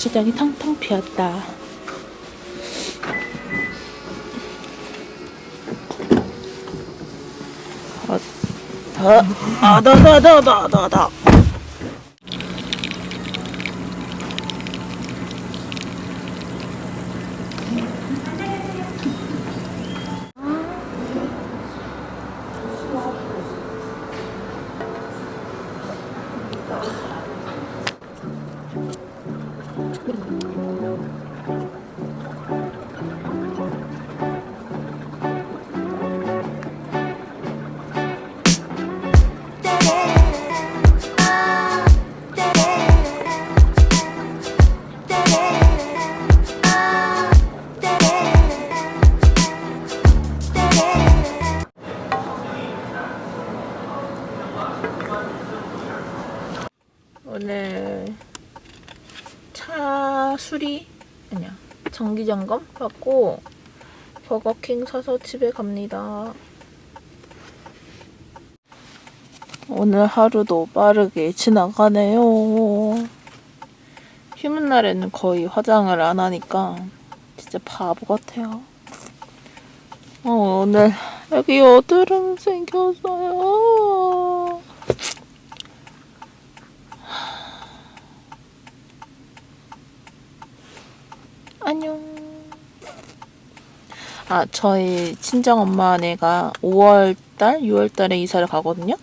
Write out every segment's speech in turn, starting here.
주차장이 텅텅 비었다. 어, 더, 아, 더, 더, 더, 더, 더, 더. 점검 받고 버거킹 사서 집에 갑니다. 오늘 하루도 빠르게 지나가네요. 휴문 날에는 거의 화장을 안 하니까 진짜 바보 같아요. 어, 오늘 여기 여드름 생겼어요. 안녕. 아, 저희 친정 엄마네가 5월달, 6월달에 이사를 가거든요.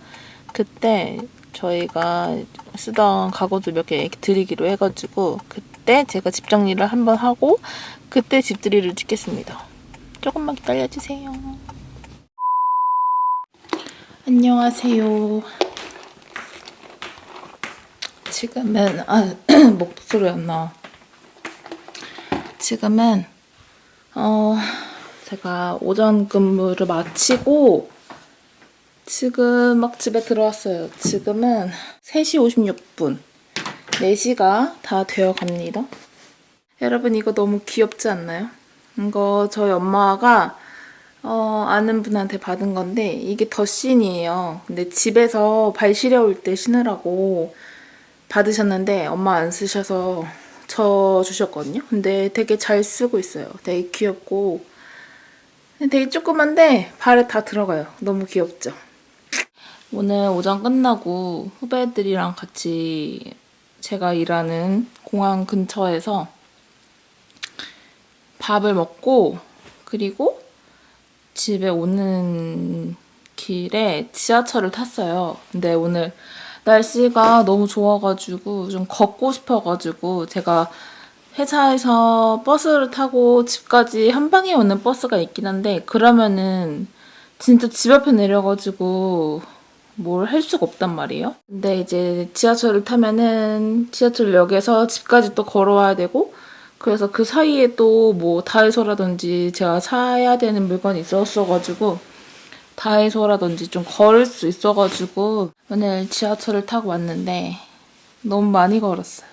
그때 저희가 쓰던 가구들 몇 개 드리기로 해가지고 그때 제가 집 정리를 한번 하고 그때 집들이를 찍겠습니다. 조금만 기다려주세요. 안녕하세요. 지금은 아 목소리 안 나. 지금은 어 제가 오전 근무를 마치고 지금 막 집에 들어왔어요. 지금은 3시 56분. 4시가 다 되어 갑니다. 여러분 이거 너무 귀엽지 않나요? 이거 저희 엄마가 어, 아는 분한테 받은 건데 이게 덧신이에요. 근데 집에서 발 시려울 때 신으라고 받으셨는데 엄마 안 쓰셔서 저 주셨거든요. 근데 되게 잘 쓰고 있어요. 되게 귀엽고 되게 조그만데 발에 다 들어가요. 너무 귀엽죠? 오늘 오전 끝나고 후배들이랑 같이 제가 일하는 공항 근처에서 밥을 먹고 그리고 집에 오는 길에 지하철을 탔어요. 근데 오늘 날씨가 너무 좋아가지고 좀 걷고 싶어가지고 제가 회사에서 버스를 타고 집까지 한 방에 오는 버스가 있긴 한데 그러면은 진짜 집 앞에 내려가지고 뭘 할 수가 없단 말이에요. 근데 이제 지하철을 타면은 지하철역에서 집까지 또 걸어와야 되고 그래서 그 사이에 또 뭐 다이소라든지 제가 사야 되는 물건이 있었어가지고 다이소라든지 좀 걸을 수 있어가지고 오늘 지하철을 타고 왔는데 너무 많이 걸었어요.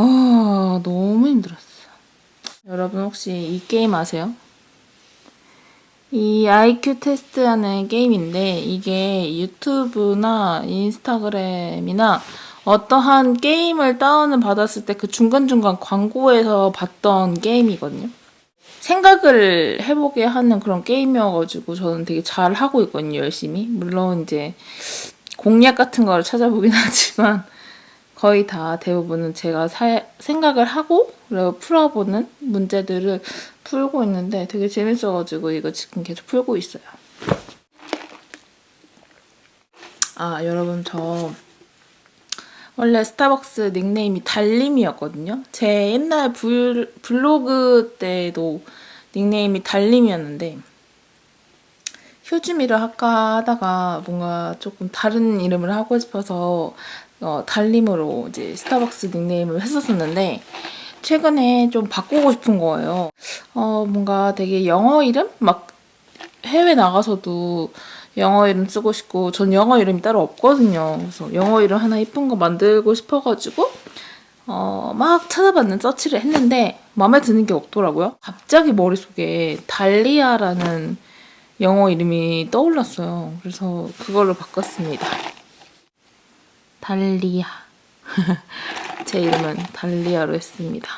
아 너무 힘들었어. 여러분 혹시 이 게임 아세요? 이 IQ 테스트하는 게임인데 이게 유튜브나 인스타그램이나 어떠한 게임을 다운을 받았을 때 그 중간중간 광고에서 봤던 게임이거든요. 생각을 해보게 하는 그런 게임이어가지고 저는 되게 잘 하고 있거든요, 열심히. 물론 이제 공략 같은 거를 찾아보긴 하지만 거의 다 대부분은 제가 사- 생각을 하고 풀어보는 문제들을 풀고 있는데 되게 재밌어가지고 이거 지금 계속 풀고 있어요. 아, 여러분 저 원래 스타벅스 닉네임이 달림이었거든요. 제 옛날 불, 블로그 때도 닉네임이 달림이었는데 휴즈미를 할까 하다가 뭔가 조금 다른 이름을 하고 싶어서 어, 달림으로 이제 스타벅스 닉네임을 했었었는데 최근에 좀 바꾸고 싶은 거예요. 어, 뭔가 되게 영어 이름? 막 해외 나가서도 영어 이름 쓰고 싶고 전 영어 이름이 따로 없거든요. 그래서 영어 이름 하나 이쁜 거 만들고 싶어가지고 어, 막 찾아봤는 서치를 했는데 마음에 드는 게 없더라고요. 갑자기 머릿속에 달리아라는 영어 이름이 떠올랐어요. 그래서 그걸로 바꿨습니다. 달리아. 제 이름은 달리아로 했습니다.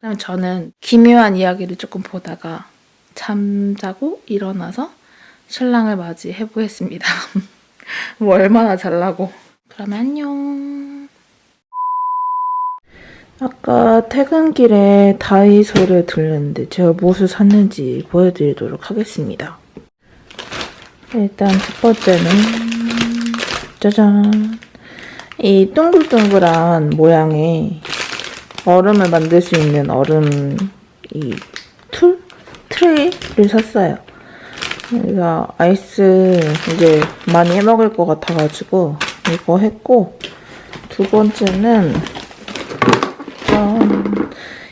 그럼 저는 기묘한 이야기를 조금 보다가 잠자고 일어나서 신랑을 맞이해 보겠습니다. 뭐 얼마나 잘나고. 그러면 안녕. 아까 퇴근길에 다이소를 들렸는데 제가 무엇을 샀는지 보여드리도록 하겠습니다. 일단 첫 번째는 짜잔 이 둥글둥글한 모양의 얼음을 만들 수 있는 얼음 이 툴? 트레이를 샀어요. 그래서 아이스 이제 많이 해먹을 것 같아가지고 이거 했고 두 번째는 짠.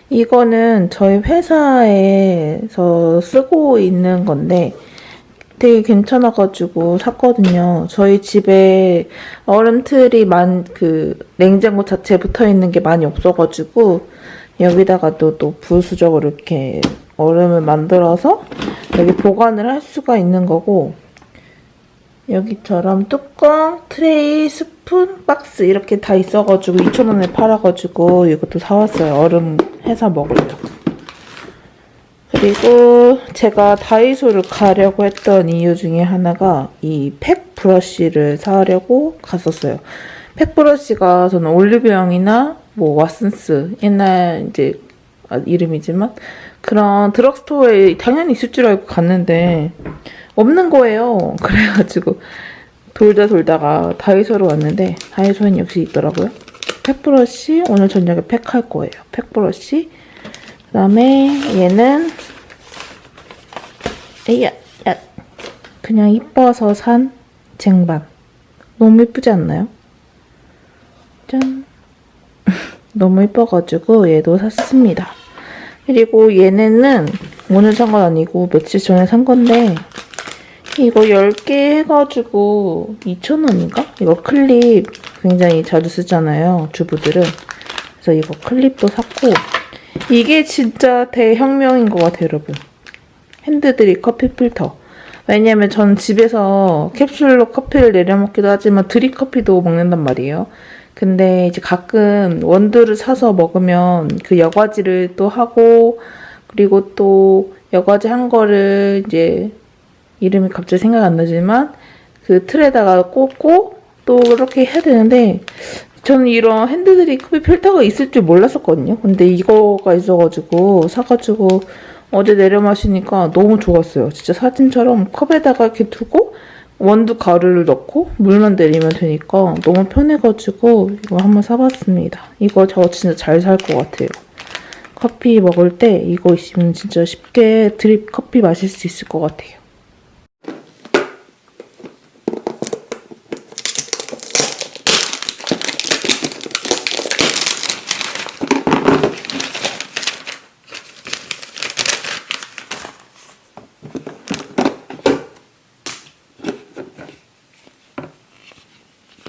이거는 저희 회사에서 쓰고 있는 건데 되게 괜찮아가지고 샀거든요. 저희 집에 얼음틀이 만, 그, 냉장고 자체에 붙어 있는 게 많이 없어가지고, 여기다가 또, 또 부수적으로 이렇게 얼음을 만들어서 여기 보관을 할 수가 있는 거고, 여기처럼 뚜껑, 트레이, 스푼, 박스 이렇게 다 있어가지고 2,000원에 팔아가지고 이것도 사왔어요. 얼음 해서 먹으려고. 그리고 제가 다이소를 가려고 했던 이유 중에 하나가 이 팩 브러쉬를 사려고 갔었어요. 팩 브러쉬가 저는 올리브영이나 뭐 왓슨스 옛날 이제 아, 이름이지만 그런 드럭스토어에 당연히 있을 줄 알고 갔는데 없는 거예요. 그래가지고 돌다 돌다가 다이소로 왔는데 다이소엔 역시 있더라고요. 팩 브러쉬 오늘 저녁에 팩 할 거예요. 팩 브러쉬 그다음에 얘는 에이야, 야. 그냥 이뻐서 산 쟁반. 너무 이쁘지 않나요? 짠. 너무 이뻐가지고 얘도 샀습니다. 그리고 얘네는 오늘 산 건 아니고 며칠 전에 산 건데 이거 10개 해가지고 2,000원인가? 이거 클립 굉장히 자주 쓰잖아요. 주부들은. 그래서 이거 클립도 샀고 이게 진짜 대혁명인 것 같아요, 여러분. 핸드드립 커피 필터. 왜냐면 전 집에서 캡슐로 커피를 내려 먹기도 하지만 드립 커피도 먹는단 말이에요. 근데 이제 가끔 원두를 사서 먹으면 그 여과지를 또 하고 그리고 또 여과지 한 거를 이제 이름이 갑자기 생각 안 나지만 그 틀에다가 꽂고 또 그렇게 해야 되는데 저는 이런 핸드드립 커피 필터가 있을 줄 몰랐었거든요. 근데 이거가 있어가지고 사가지고 어제 내려 마시니까 너무 좋았어요. 진짜 사진처럼 컵에다가 이렇게 두고 원두 가루를 넣고 물만 내리면 되니까 너무 편해가지고 이거 한번 사봤습니다. 이거 저 진짜 잘 살 것 같아요. 커피 먹을 때 이거 있으면 진짜 쉽게 드립 커피 마실 수 있을 것 같아요.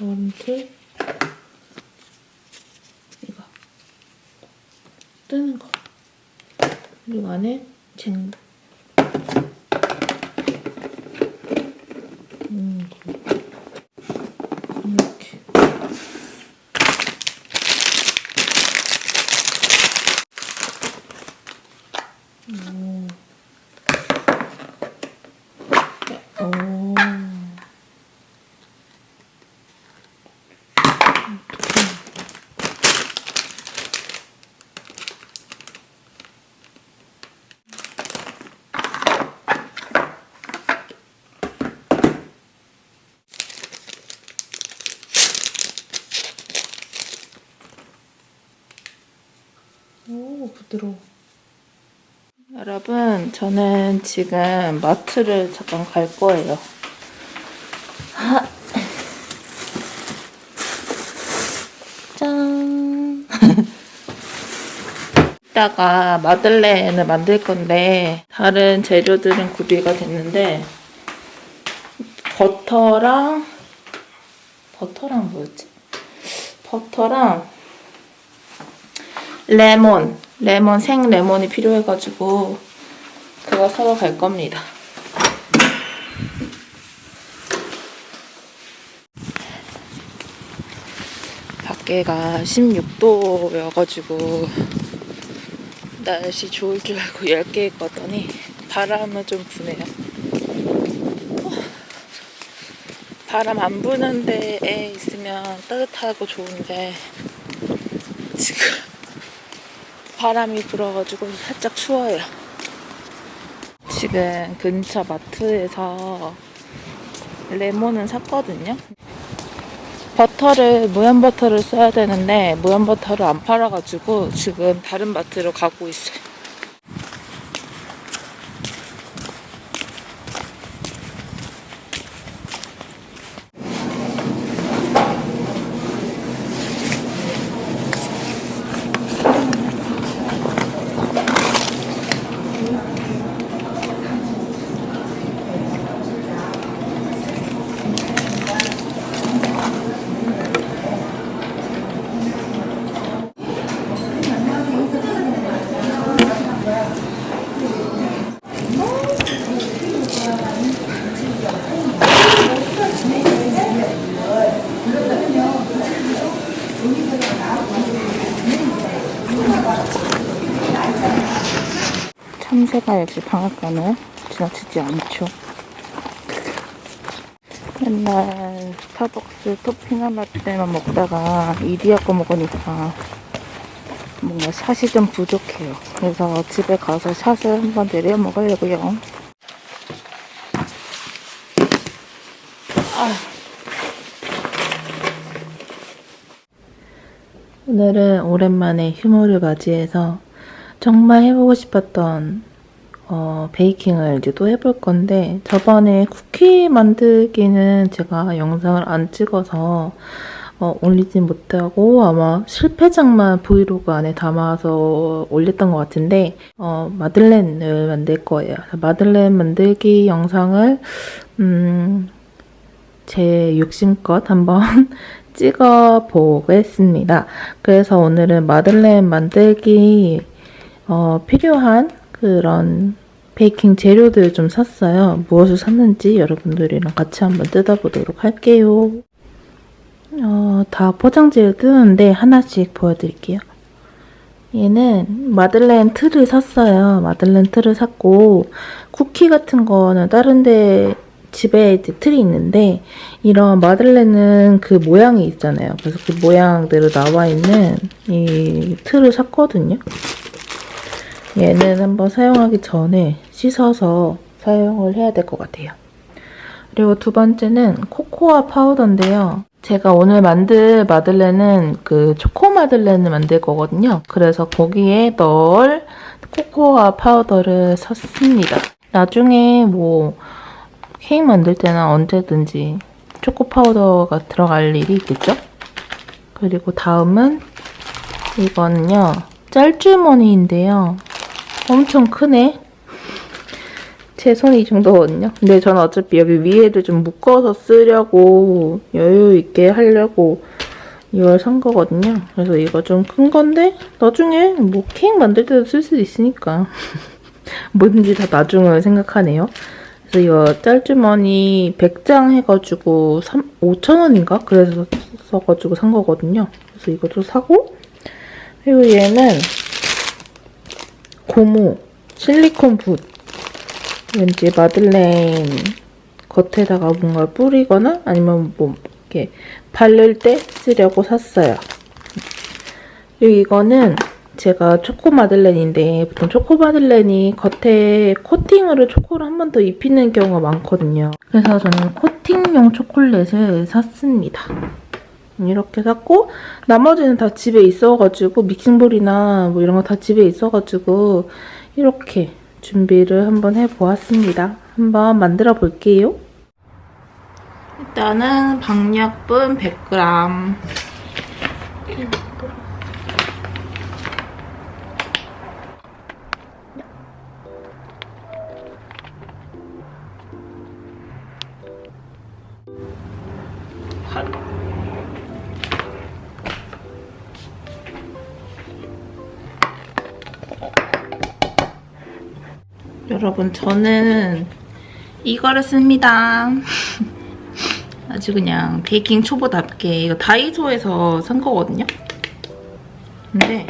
원틀 이거 뜨는 거 그리고 안에 쟁 음, 이렇게 오. 오. 오, 부드러워. 여러분, 저는 지금 마트를 잠깐 갈 거예요. 하. 짠. 이따가 마들렌을 만들 건데, 다른 재료들은 구비가 됐는데, 버터랑, 버터랑 뭐였지? 버터랑 레몬, 레몬, 생 레몬이 필요해가지고 그거 사러 갈 겁니다. 밖에가 16도여가지고 날씨 좋을 줄 알고 10개 입었더니 바람은 좀 부네요. 어, 바람 안 부는 데에 있으면 따뜻하고 좋은데 지금 바람이 불어가지고 살짝 추워요. 지금 근처 마트에서 레몬은 샀거든요. 버터를 무염 버터를 써야 되는데 무염 버터를 안 팔아가지고 지금 다른 마트로 가고 있어요. 역시 방앗간을 지나치지 않죠. 맨날 스타벅스 토핑 라떼만 먹다가 이디야 거 먹으니까 뭔가 샷이 좀 부족해요. 그래서 집에 가서 샷을 한번 내려 먹으려고요. 아. 오늘은 오랜만에 휴무를 맞이해서 정말 해보고 싶었던 어, 베이킹을 이제 또 해볼 건데 저번에 쿠키 만들기는 제가 영상을 안 찍어서 어, 올리진 못하고 아마 실패작만 브이로그 안에 담아서 올렸던 것 같은데 어, 마들렌을 만들 거예요. 마들렌 만들기 영상을 음, 제 욕심껏 한번 찍어 보겠습니다. 그래서 오늘은 마들렌 만들기 어, 필요한 그런 베이킹 재료들 좀 샀어요. 무엇을 샀는지 여러분들이랑 같이 한번 뜯어보도록 할게요. 어, 다 포장지를 뜯는데 하나씩 보여드릴게요. 얘는 마들렌 틀을 샀어요. 마들렌 틀을 샀고 쿠키 같은 거는 다른데 집에 이제 틀이 있는데 이런 마들렌은 그 모양이 있잖아요. 그래서 그 모양대로 나와 있는 이 틀을 샀거든요. 얘는 한번 사용하기 전에 씻어서 사용을 해야 될 것 같아요. 그리고 두 번째는 코코아 파우더인데요. 제가 오늘 만들 마들렌은 그 초코 마들렌을 만들 거거든요. 그래서 거기에 넣을 코코아 파우더를 샀습니다. 나중에 뭐 케이크 만들 때나 언제든지 초코 파우더가 들어갈 일이 있겠죠? 그리고 다음은 이거는요. 짤주머니인데요. 엄청 크네. 제 손이 이 정도거든요. 근데 저는 어차피 여기 위에를 좀 묶어서 쓰려고 여유 있게 하려고 이걸 산 거거든요. 그래서 이거 좀 큰 건데 나중에 뭐 케이크 만들 때도 쓸 수도 있으니까 뭐든지 다 나중을 생각하네요. 그래서 이거 짤주머니 100장 해가지고 3, 5,000원인가? 그래서 써가지고 산 거거든요. 그래서 이것도 사고 그리고 얘는 고무 실리콘 붓 왠지 마들렌 겉에다가 뭔가 뿌리거나 아니면 뭐 이렇게 바를 때 쓰려고 샀어요. 그리고 이거는 제가 초코 마들렌인데 보통 초코 마들렌이 겉에 코팅으로 초코를 한 번 더 입히는 경우가 많거든요. 그래서 저는 코팅용 초콜릿을 샀습니다. 이렇게 샀고 나머지는 다 집에 있어가지고 믹싱볼이나 뭐 이런 거 다 집에 있어가지고 이렇게 준비를 한번 해보았습니다. 한번 만들어 볼게요. 일단은 박력분 100g 여러분 저는 이거를 씁니다. 아주 그냥 베이킹 초보답게 이거 다이소에서 산 거거든요. 근데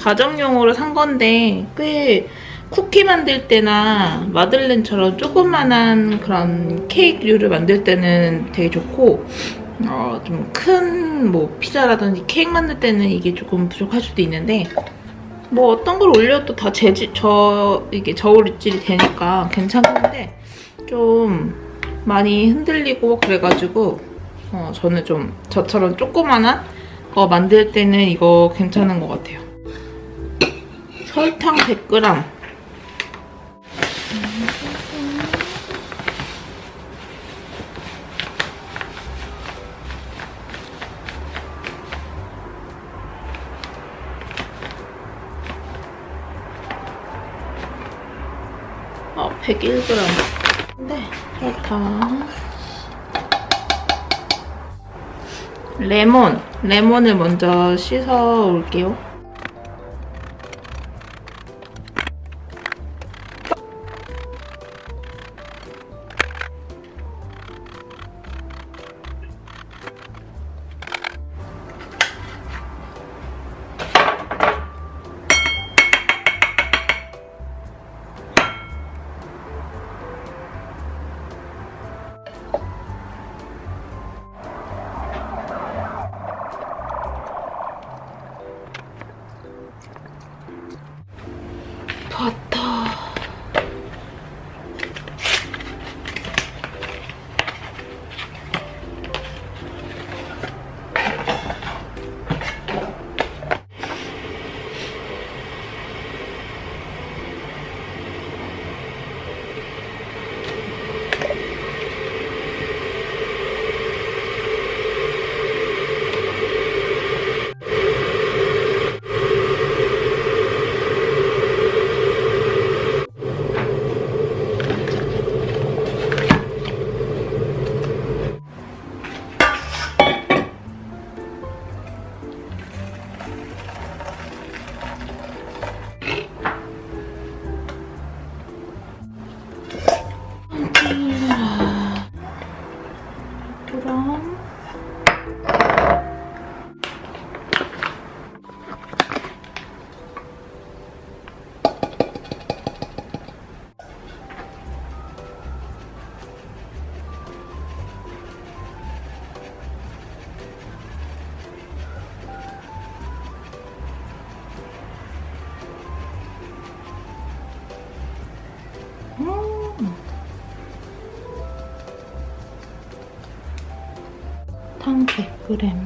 가정용으로 산 건데 꽤 쿠키 만들 때나 마들렌처럼 조그만한 그런 케이크류를 만들 때는 되게 좋고 어, 좀 큰 뭐 피자라든지 케이크 만들 때는 이게 조금 부족할 수도 있는데 뭐 어떤 걸 올려도 다 재질 저 이게 저울질이 되니까 괜찮은데 좀 많이 흔들리고 그래가지고 어, 저는 좀 저처럼 조그만한 거 만들 때는 이거 괜찮은 것 같아요. 설탕 100g. 어, 101g. 네, 설탕. 레몬. 레몬을 먼저 씻어 올게요. 탕 100g. 음,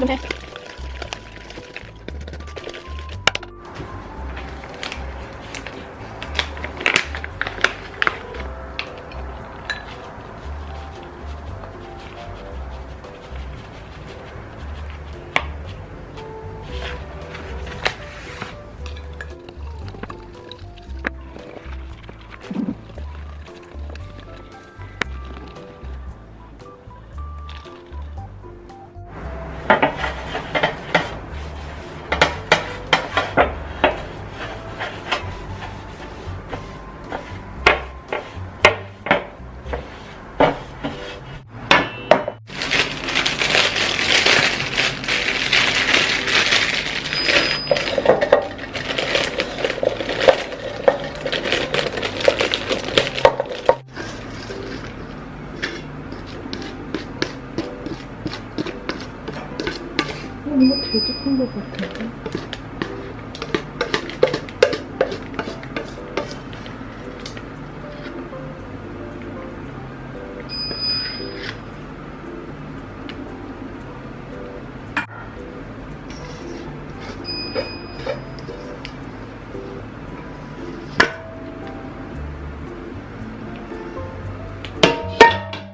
对。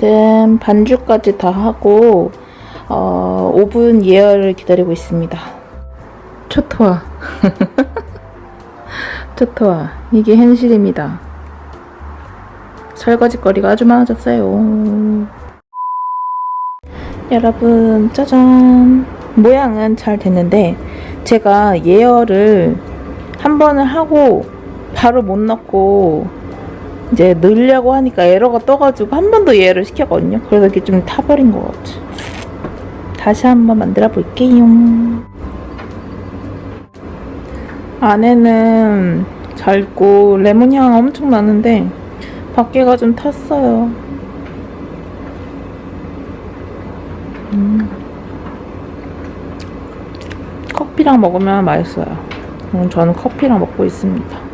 지금 반죽까지 다 하고 어, 5분 예열을 기다리고 있습니다. 초토화. 초토화. 이게 현실입니다. 설거지거리가 아주 많아졌어요. 여러분, 짜잔. 모양은 잘 됐는데, 제가 예열을 한 번을 하고 바로 못 넣고, 이제 넣으려고 하니까 에러가 떠가지고 한 번 더 예열을 시켰거든요. 그래서 이게 좀 타버린 것 같아. 다시 한번 만들어 볼게요. 안에는 잘고 레몬 향 엄청 나는데 밖에가 좀 탔어요. 음. 커피랑 먹으면 맛있어요. 음, 저는 커피랑 먹고 있습니다.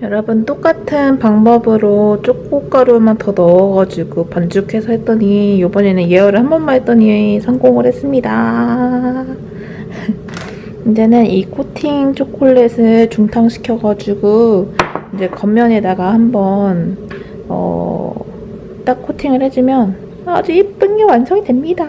여러분 똑같은 방법으로 초코가루만 더 넣어가지고 반죽해서 했더니 이번에는 예열을 한 번만 했더니 성공을 했습니다. 이제는 이 코팅 초콜릿을 중탕시켜가지고 이제 겉면에다가 한번 어, 딱 코팅을 해주면 아주 이쁜 게 완성이 됩니다.